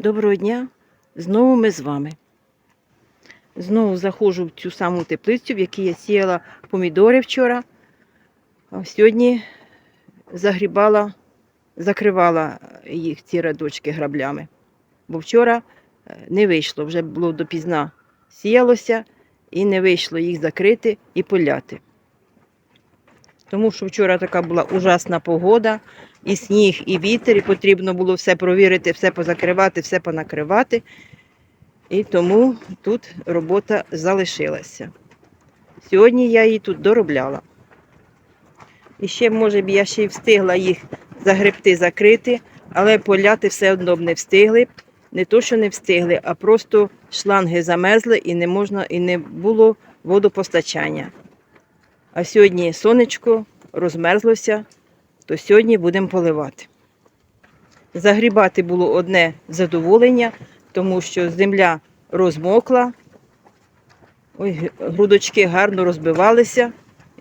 Доброго дня! Знову ми з вами. Знову заходжу в цю саму теплицю, в якій я сіяла помідори вчора. А сьогодні загрібала, закривала їх ці радочки граблями. Бо вчора е, не вийшло, вже було допізна сіялося і не вийшло їх закрити і поляти. Тому що вчора така була ужасна погода, і сніг, і вітер, і потрібно було все провірити, все позакривати, все понакривати. І тому тут робота залишилася. Сьогодні я її тут доробляла. І ще, може б, я ще й встигла їх загребти, закрити, але поляти все одно б не встигли. Не то, що не встигли, а просто шланги замерзли і не можна, і не було водопостачання. А сьогодні сонечко розмерзлося, то сьогодні будемо поливати. Загрібати було одне задоволення, тому що земля розмокла, ой, грудочки гарно розбивалися.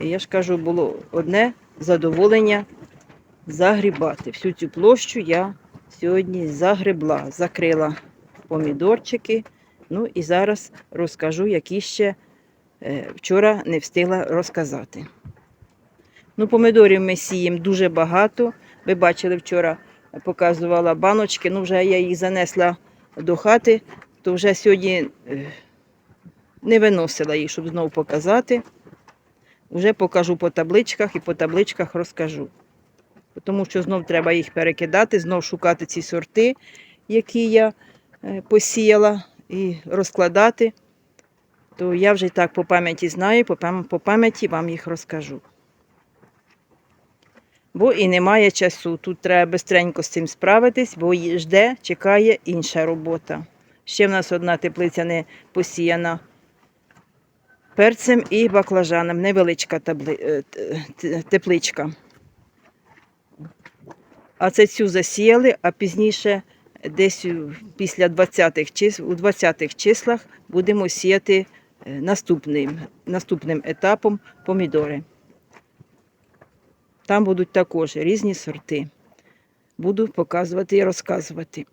І я ж кажу, було одне задоволення загрібати. Всю цю площу я сьогодні загребла, закрила помідорчики. Ну і зараз розкажу, які ще е, вчора не встигла розказати. Ну, помідорів ми сіємо дуже багато. Ви бачили, вчора показувала баночки. Ну, вже я їх занесла до хати, то вже сьогодні е, не виносила їх, щоб знову показати. Вже покажу по табличках і по табличках розкажу. Тому що знов треба їх перекидати, знов шукати ці сорти, які я е, посіяла, і розкладати. То я вже так по пам'яті знаю, по пам'яті вам їх розкажу. Бо і немає часу. Тут треба бистренько з цим справитись, бо жде, чекає інша робота. Ще в нас одна теплиця не посіяна перцем і баклажаном. Невеличка е, тепличка. А це цю засіяли, а пізніше, десь після 20-х чис... у 20-х числах будемо сіяти е, наступним, наступним етапом помідори. Там будуть також різні сорти. Буду показувати і розказувати.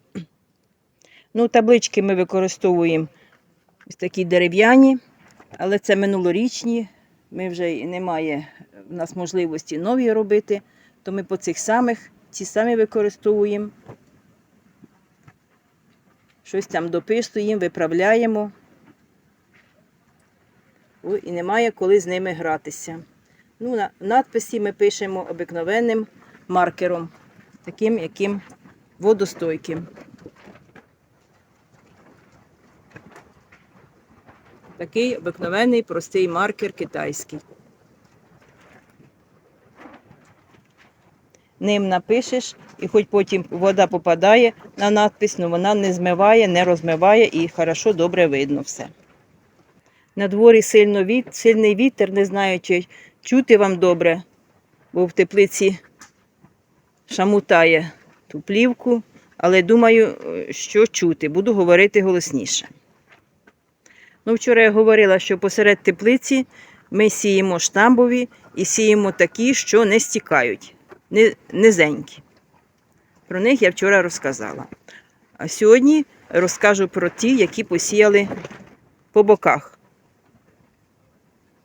Ну, таблички ми використовуємо ось такі дерев'яні, але це минулорічні. Ми вже немає в нас можливості нові робити, то ми по цих самих ці самі використовуємо. Щось там дописуємо, виправляємо. Ой, і немає коли з ними гратися. Ну, на надписи ми пишемо обикновенним маркером, таким, яким водостойким. Такий обикновенний простий маркер китайський. Ним напишеш, і хоч потім вода попадає на надпис, але вона не змиває, не розмиває і хорошо, добре видно все. На дворі сильно віт, сильний вітер, не знаю, чи чути вам добре, бо в теплиці шамутає ту плівку, але думаю, е, що чути, буду говорити голосніше. Ну, вчора я говорила, що посеред теплиці ми сіємо штамбові і сіємо такі, що не стікають, низенькі. Про них я вчора розказала. А сьогодні розкажу про ті, які посіяли по боках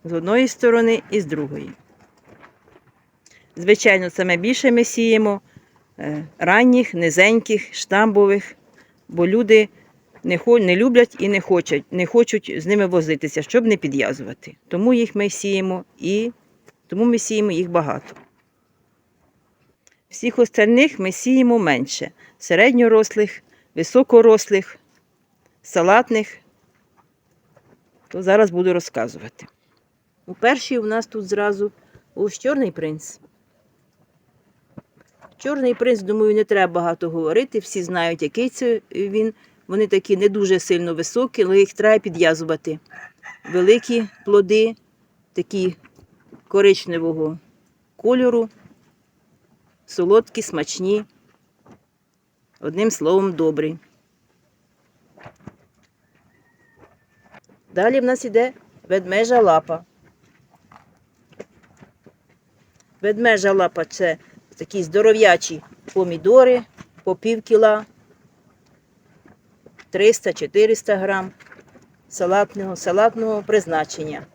з одної сторони і з другої. Звичайно, саме більше ми сіємо е, ранніх, низеньких, штамбових, бо люди не, не люблять і не хочуть, не хочуть з ними возитися, щоб не підв'язувати. Тому їх ми сіємо і тому ми сіємо їх багато. Всіх остальних ми сіємо менше середньорослих, високорослих, салатних. То зараз буду розказувати. У першій у нас тут зразу ось чорний принц. Чорний принц, думаю, не треба багато говорити. Всі знають, який це він. Вони такі не дуже сильно високі, але їх треба підв'язувати. Великі плоди, такі коричневого кольору, солодкі, смачні. Одним словом, добрі. Далі в нас іде ведмежа лапа. Ведмежа лапа це такі здоров'ячі помідори по пів кіла. 300-400 грам салатного, салатного призначення.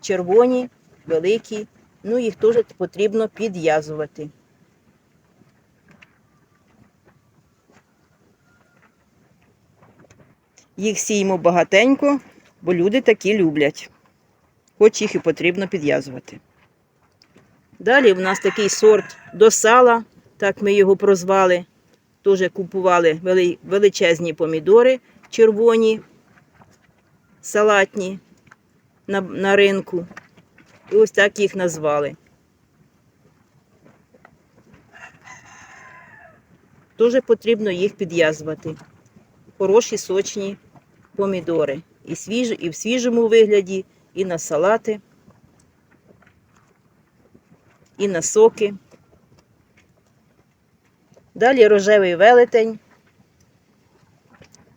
Червоні, великі, ну їх теж потрібно підв'язувати. Їх сіємо багатенько, бо люди такі люблять, хоч їх і потрібно підв'язувати. Далі в нас такий сорт до сала, так ми його прозвали. Теж купували величезні помідори червоні, салатні на, на ринку. І ось так їх назвали. Дуже потрібно їх підв'язувати. Хороші сочні помідори. І, свіж, і в свіжому вигляді, і на салати, і на соки. Далі рожевий велетень.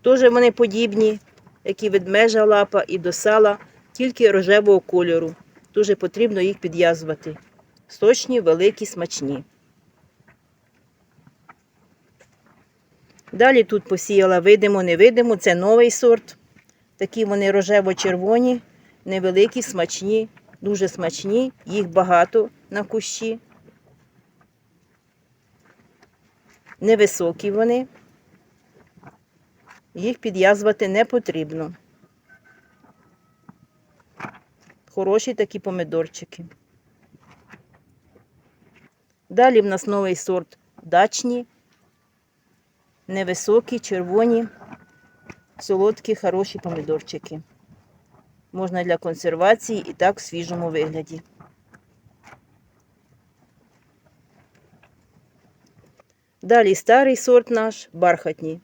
Теж вони подібні, як і ведмежа лапа, і до сала, тільки рожевого кольору. Дуже потрібно їх підв'язувати. Сочні, великі, смачні. Далі тут посіяла видимо, невидимо. Це новий сорт. Такі вони рожево-червоні, невеликі, смачні, дуже смачні. Їх багато на кущі. Невисокі вони. Їх підв'язувати не потрібно. Хороші такі помидорчики. Далі в нас новий сорт дачні, невисокі, червоні, солодкі, хороші помидорчики. Можна для консервації і так в свіжому вигляді. Далі старий сорт наш бархатні.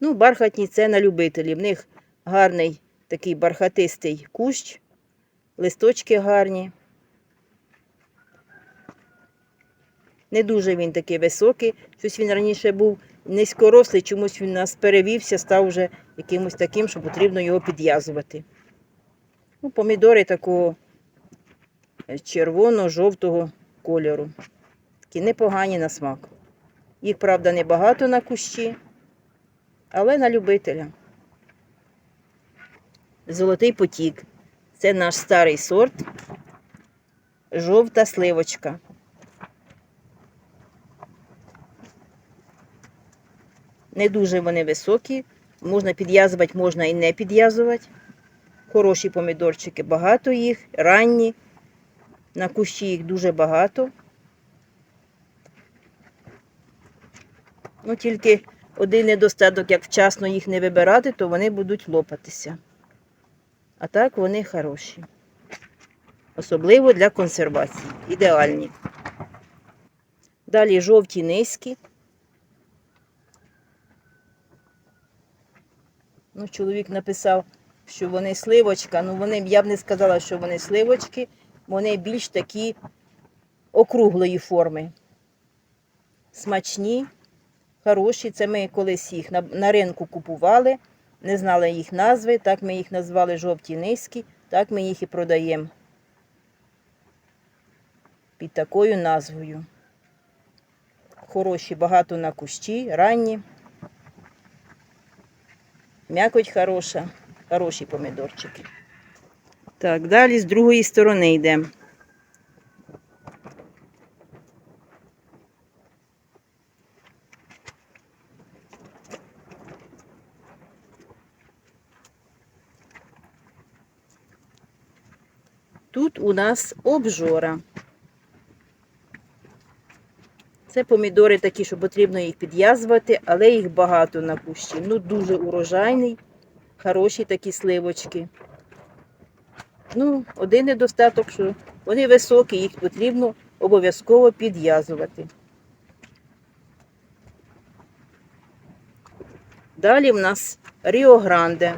Ну, бархатні це на любителів. В них гарний такий бархатистий кущ, листочки гарні. Не дуже він такий високий. Щось він раніше був низькорослий, чомусь він нас перевівся, став вже якимось таким, що потрібно його підв'язувати. Ну, помідори такого червоно-жовтого кольору. Такі непогані на смак. Їх, правда, небагато на кущі, але на любителя. Золотий потік. Це наш старий сорт. Жовта сливочка. Не дуже вони високі. Можна підв'язувати, можна і не підв'язувати. Хороші помідорчики, багато їх, ранні. На кущі їх дуже багато. Ну, тільки один недостаток, як вчасно їх не вибирати, то вони будуть лопатися. А так вони хороші. Особливо для консервації. Ідеальні. Далі жовті низькі. Ну, чоловік написав, що вони сливочка. Ну, вони, я б не сказала, що вони сливочки, вони більш такі округлої форми. Смачні, хороші. Це ми колись їх на, на ринку купували, не знали їх назви, так ми їх назвали жовті низькі, так ми їх і продаємо під такою назвою. Хороші, багато на кущі, ранні. М'якоть хороша, хороші помідорчики. Так, далі з другої сторони йдемо. Тут у нас обжора. Це помідори такі, що потрібно їх підв'язувати, але їх багато на кущі. Ну, дуже урожайний, хороші такі сливочки. Ну, один недостаток, що вони високі, їх потрібно обов'язково підв'язувати. Далі в нас Ріо Гранде.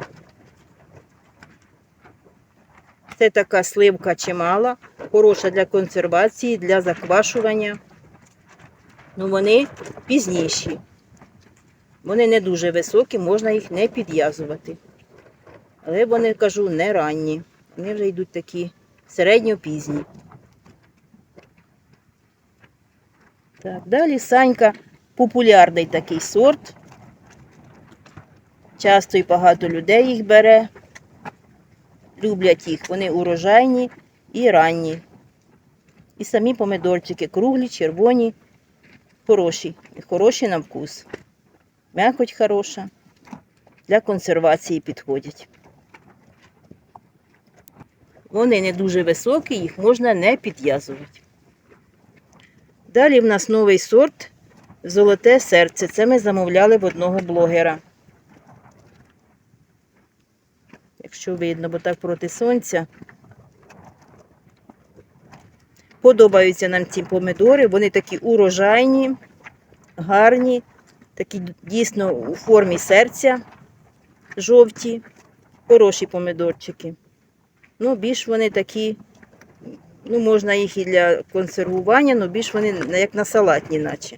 Це така сливка чимала, хороша для консервації, для заквашування. Ну, вони пізніші. Вони не дуже високі, можна їх не підв'язувати. Але вони, кажу, не ранні. Вони вже йдуть такі середньопізні. Так, далі Санька популярний такий сорт. Часто і багато людей їх бере. Люблять їх. Вони урожайні і ранні. І самі помидорчики круглі, червоні, хороші. І хороші на вкус. М'якоть хороша. Для консервації підходять. Вони не дуже високі, їх можна не підв'язувати. Далі в нас новий сорт Золоте серце. Це ми замовляли в одного блогера. Якщо видно, бо так проти сонця. Подобаються нам ці помидори, вони такі урожайні, гарні, такі дійсно у формі серця жовті, хороші помидорчики. Ну, більш вони такі, ну, можна їх і для консервування, але більш вони як на салатні, наче.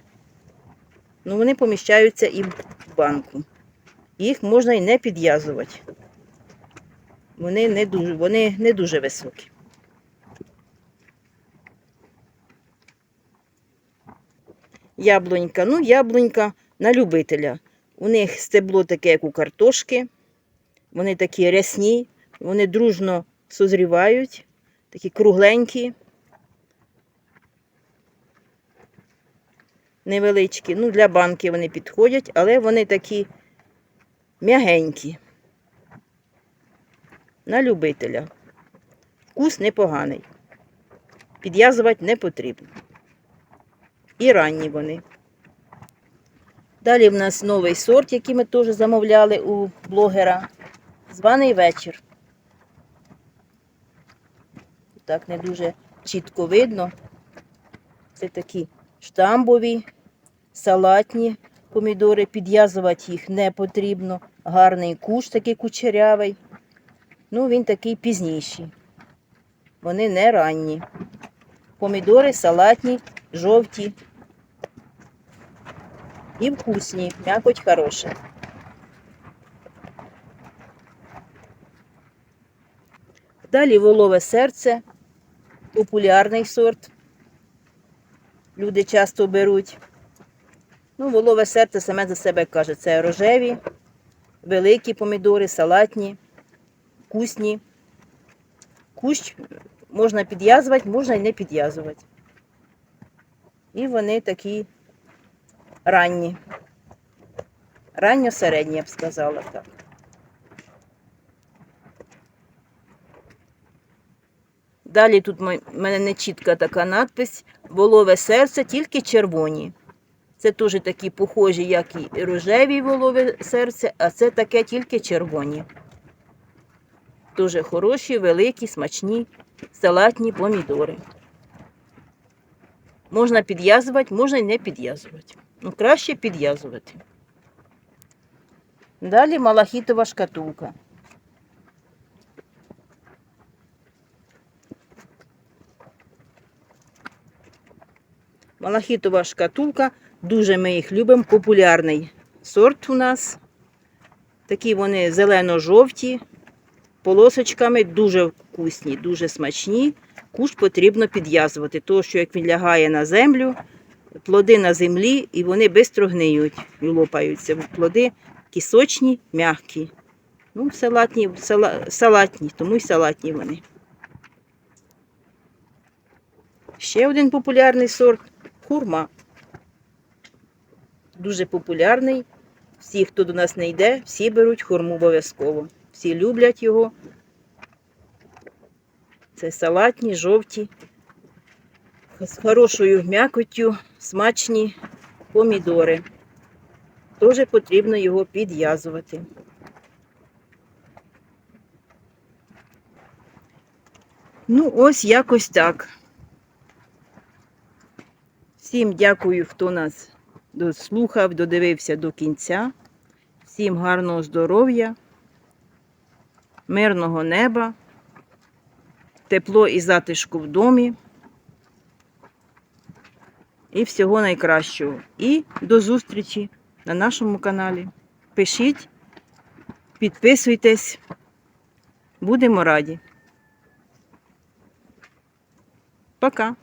Ну, вони поміщаються і в банку. Їх можна і не підв'язувати. Вони не дуже, вони не дуже високі. Яблунька. Ну, яблунька на любителя. У них стебло таке, як у картошки. Вони такі рясні, вони дружно созрівають, такі кругленькі. Невеличкі. Ну, для банки вони підходять, але вони такі м'ягенькі. На любителя. Вкус непоганий. Підв'язувати не потрібно. І ранні вони. Далі в нас новий сорт, який ми теж замовляли у блогера. Званий вечір. Так не дуже чітко видно. Це такі штамбові, салатні помідори. Підв'язувати їх не потрібно. Гарний куш такий кучерявий. Ну, він такий пізніший. Вони не ранні. Помідори салатні, жовті і вкусні, м'якоть хороша. Далі волове серце, популярний сорт. Люди часто беруть. Ну, волове серце саме за себе каже, це рожеві, великі помідори, салатні, вкусні. Кущ можна підв'язувати, можна і не підв'язувати. І вони такі ранні. Ранньо-середні, я б сказала так. Далі тут в мене не чітка така надпись волове серце, тільки червоні. Це теж такі похожі, як і рожеві волове серце, а це таке тільки червоні. Дуже хороші, великі, смачні, салатні помідори. Можна підв'язувати, можна і не підв'язувати. Ну, краще підв'язувати. Далі малахітова шкатулка. Малахітова шкатулка. Дуже ми їх любимо. Популярний сорт у нас. Такі вони зелено-жовті, полосочками, дуже вкусні, дуже смачні. Куш потрібно підв'язувати, тому що як він лягає на землю, плоди на землі і вони швидко гниють і лопаються. Плоди кісочні, м'які. Ну, салатні, сала, салатні, тому й салатні вони. Ще один популярний сорт хурма. Дуже популярний. Всі, хто до нас не йде, всі беруть хурму обов'язково. Всі люблять його. Це салатні, жовті, з хорошою м'якоттю, смачні помідори. Теж потрібно його підв'язувати. Ну, ось якось так. Всім дякую, хто нас дослухав, додивився до кінця. Всім гарного здоров'я, мирного неба, тепло і затишку в домі. І всього найкращого. І до зустрічі на нашому каналі. Пишіть, підписуйтесь, будемо раді. Пока!